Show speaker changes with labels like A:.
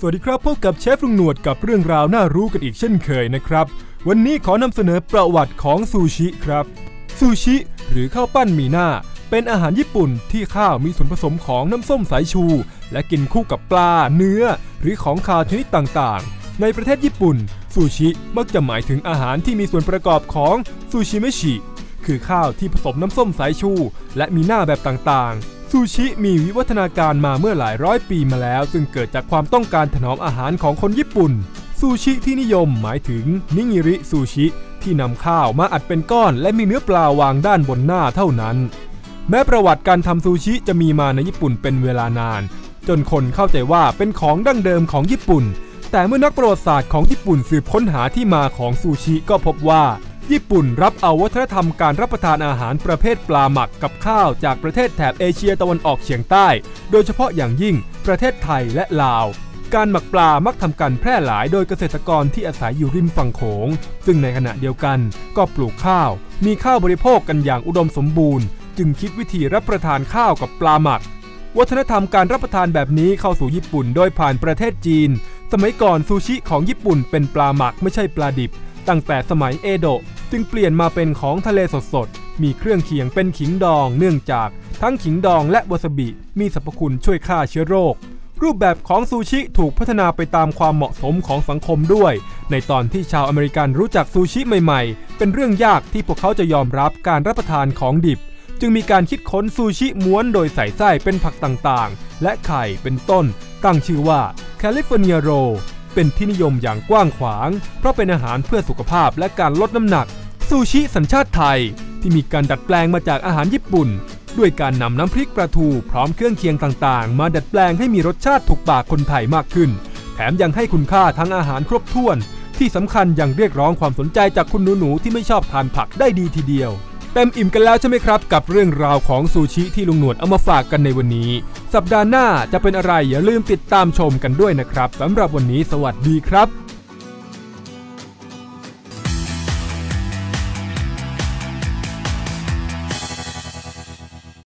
A: สวัสดีครับพบกับเชฟลุงหนวดกับเรื่องราวน่ารู้กันอีกเช่นเคยนะครับ วันนี้ขอนำเสนอประวัติของซูชิครับ ซูชิ หรือข้าวปั้นมีหน้า เป็นอาหารญี่ปุ่นที่ข้าวมีส่วนผสมของน้ำส้มสายชู และกินคู่กับปลา เนื้อ หรือของคาวชนิดต่างๆ ในประเทศญี่ปุ่น ซูชิมักจะหมายถึงอาหารที่มีส่วนประกอบของซูชิเมชิคือข้าวที่ผสมน้ำส้มสายชู และมีหน้าแบบต่างๆ ซูชิมีวิวัฒนาการมาเมื่อหลายร้อยปีมาแล้ว ซึ่งเกิดจากความต้องการถนอมอาหารของคนญี่ปุ่น ซูชิที่นิยมหมายถึงนิงิริซูชิ ที่นำข้าวมาอัดเป็นก้อน และมีเนื้อปลาวางด้านบนหน้าเท่านั้น แม้ประวัติการทำซูชิจะมีมาในญี่ปุ่นเป็นเวลานาน จนคนเข้าใจว่าเป็นของดั้งเดิมของญี่ปุ่น แต่เมื่อนักประวัติศาสตร์ของญี่ปุ่นสืบค้นหาที่มาของซูชิก็พบว่า ญี่ปุ่นรับเอาวัฒนธรรมการรับประทานอาหารประเภทปลาหมักกับข้าวจากประเทศแถบเอเชียตะวันออกเฉียงใต้ โดยเฉพาะอย่างยิ่งประเทศไทยและลาว การหมักปลามักทำการแพร่หลายโดยเกษตรกรที่อาศัยอยู่ริมฝั่งโขง ซึ่งในขณะเดียวกันก็ปลูกข้าว มีข้าวบริโภคกันอย่างอุดมสมบูรณ์ จึงคิดวิธีรับประทานข้าวกับปลาหมัก วัฒนธรรมการรับประทานแบบนี้เข้าสู่ญี่ปุ่นโดยผ่านประเทศจีน สมัยก่อนซูชิของญี่ปุ่นเป็นปลาหมักไม่ใช่ปลาดิบ ตั้งแต่สมัยเอโดะ จึงเปลี่ยนมาเป็นของทะเลสดๆ มีเครื่องเคียงเป็นขิงดอง เนื่องจากทั้งขิงดองและวาซาบิ มีสรรพคุณช่วยฆ่าเชื้อโรค รูปแบบของซูชิถูกพัฒนาไปตามความเหมาะสมของสังคมด้วย ในตอนที่ชาวอเมริกันรู้จักซูชิใหม่ๆ เป็นเรื่องยากที่พวกเขาจะยอมรับการรับประทานของดิบ จึงมีการคิดค้นซูชิม้วนโดยใส่ไส้เป็นผักต่างๆ และไข่เป็นต้น ตั้งชื่อว่าแคลิฟอร์เนียโร เป็นที่นิยมอย่างกว้างขวาง เพราะเป็นอาหารเพื่อสุขภาพและการลดน้ำหนัก ซูชิสัญชาติไทย ที่มีการดัดแปลงมาจากอาหารญี่ปุ่น ด้วยการนำน้ำพริกปลาทูพร้อมเครื่องเคียงต่างๆ มาดัดแปลงให้มีรสชาติถูกปากคนไทยมากขึ้น แถมยังให้คุณค่าทั้งอาหารครบถ้วน ที่สำคัญยังเรียกร้องความสนใจจากคุณหนูๆที่ไม่ชอบทานผักได้ดีทีเดียว เต็มอิ่มกันแล้วใช่ไหมครับ กับเรื่องราวของซูชิที่ลุงหนวดเอามาฝากกันในวันนี้ สัปดาห์หน้าจะเป็นอะไรอย่าลืมติดตามชมกันด้วยนะครับสำหรับวันนี้สวัสดีครับ